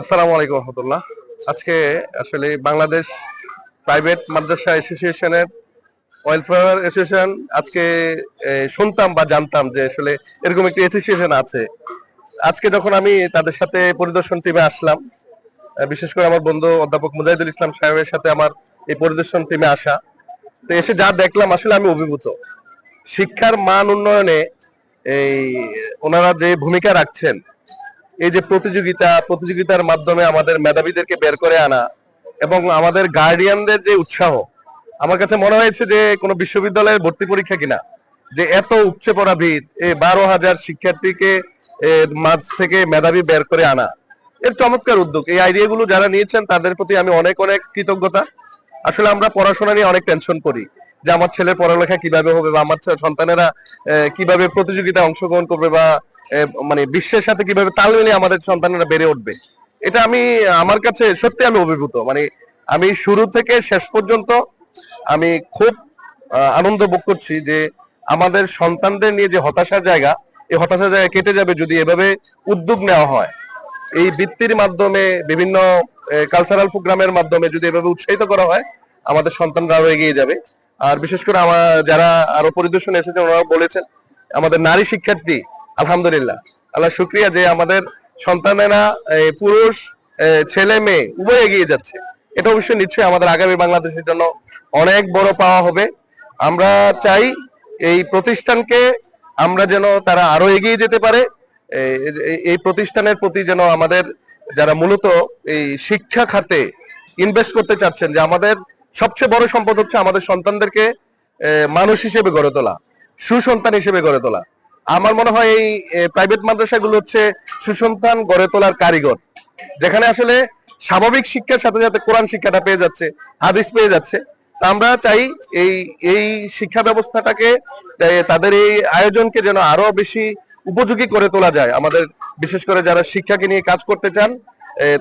আসসালামু আলাইকুম রহমতুল্লাহ। আজকে আসলে বাংলাদেশ প্রাইভেট মাদ্রাসা অ্যাসোসিয়েশনের ওয়েলফেয়ার অ্যাসোসিয়েশন, আজকে শুনতাম বা জানতাম যে আসলে এরকম একটি অ্যাসোসিয়েশন আছে। আজকে যখন আমি তাদের সাথে পরিদর্শন টিমে আসলাম বিশেষ করে আমার বন্ধু অধ্যাপক মুজাহিদুল ইসলাম সাহেবের সাথে আমার এই পরিদর্শন টিমে আসা, তো এসে যা দেখলাম আসলে আমি অভিভূত। শিক্ষার মান উন্নয়নে এই, ওনারা যে ভূমিকা রাখছেন এই যে প্রতিযোগিতা, প্রতিযোগিতার মাধ্যমে আমাদের মেধাবীদেরকে বের করে আনা এবং আমাদের গার্ডিয়ানদের যে উৎসাহ, আমার কাছে মনে হয়েছে যে কোনো বিশ্ববিদ্যালয়ের ভর্তি পরীক্ষা কিনা, যে এত উপচে পড়া ভিড় এই বারো হাজার শিক্ষার্থীকে মাঝ থেকে মেধাবী বের করে আনা। এর চমৎকার উদ্যোগ। এই আইডিয়াগুলো যারা নিয়েছেন, তাদের প্রতি আমি অনেক অনেক কৃতজ্ঞতা। আসলে আমরা পড়াশোনা নিয়ে অনেক টেনশন করি, যে আমার ছেলের পড়ালেখা কীভাবে হবে বা আমার সন্তানেরা কীভাবে প্রতিযোগিতায় অংশগ্রহণ করবে বা মানে বিশ্বের সাথে কীভাবে তাল মিলিয়ে আমাদের সন্তানেরা বেড়ে উঠবে, এটা আমি, আমার কাছে সত্যি আমি অভিভূত। মানে আমি শুরু থেকে শেষ পর্যন্ত আমি খুব আনন্দ ভোগ করছি যে আমাদের সন্তানদের নিয়ে যে হতাশার জায়গা, এই হতাশার জায়গা কেটে যাবে যদি এভাবে উদ্যোগ নেওয়া হয়। এই বৃত্তির মাধ্যমে, বিভিন্ন কালচারাল প্রোগ্রামের মাধ্যমে যদি এভাবে উৎসাহিত করা হয়, আমাদের সন্তানরা আরও এগিয়ে যাবে। আর বিশেষ করে আমার, যারা আরও পরিদর্শন এসেছেন ওনারা বলেছেন, আমাদের নারী শিক্ষার্থী আলহামদুলিল্লাহ। আল্লাহ শুক্রিয়া যে আমাদের সন্তানেরা পুরুষ ছেলে, মেয়ে, উভয় এগিয়ে যাচ্ছে। এটা অবশ্যই নিশ্চয়ই আমাদের আগামী বাংলাদেশের জন্য অনেক বড় পাওয়া হবে। আমরা চাই এই প্রতিষ্ঠানকে আমরা যেন তারা আরও এগিয়ে যেতে পারে। এই- প্রতিষ্ঠানের প্রতি যেন আমাদের যারা মূলত এই শিক্ষা খাতে ইনভেস্ট করতে চাচ্ছেন, যে আমাদের সবচেয়ে বড় সম্পদ হচ্ছে আমাদের সন্তানদেরকে মানুষ হিসেবে গড়ে তোলা, সুসন্তান হিসেবে গড়ে তোলা। আমার মনে হয় এই প্রাইভেট মাদ্রাসাগুলো হচ্ছে সুসন্তান গড়ে তোলার কারিগর। যেখানে আসলে স্বাভাবিক শিক্ষার সাথে সাথে কোরআন শিক্ষাটা পেয়ে যাচ্ছে, হাদিস পেয়ে যাচ্ছে। আমরা চাই এই এই শিক্ষা ব্যবস্থাটাকে তাদের এই আয়োজনকে যেন আরও বেশি উপযোগী করে তোলা যায়। আমাদের বিশেষ করে যারা শিক্ষাকে নিয়ে কাজ করতে চান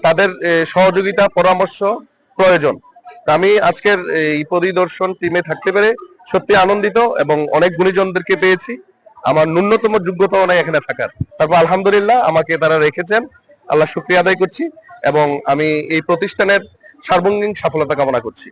তাদের সহযোগিতা, পরামর্শ প্রয়োজন। আমি আজকের এই পরিদর্শন টিমে থাকতে পেরে সত্যি আনন্দিত এবং অনেক গুণীজনদেরকে পেয়েছি। আমার ন্যূনতম যোগ্যতাও নাই এখানে থাকার। তারপর আলহামদুলিল্লাহ আমাকে তারা রেখেছেন। আল্লাহ শুক্রিয়া আদায় করছি এবং আমি এই প্রতিষ্ঠানের সার্বঙ্গীন সফলতা কামনা করছি।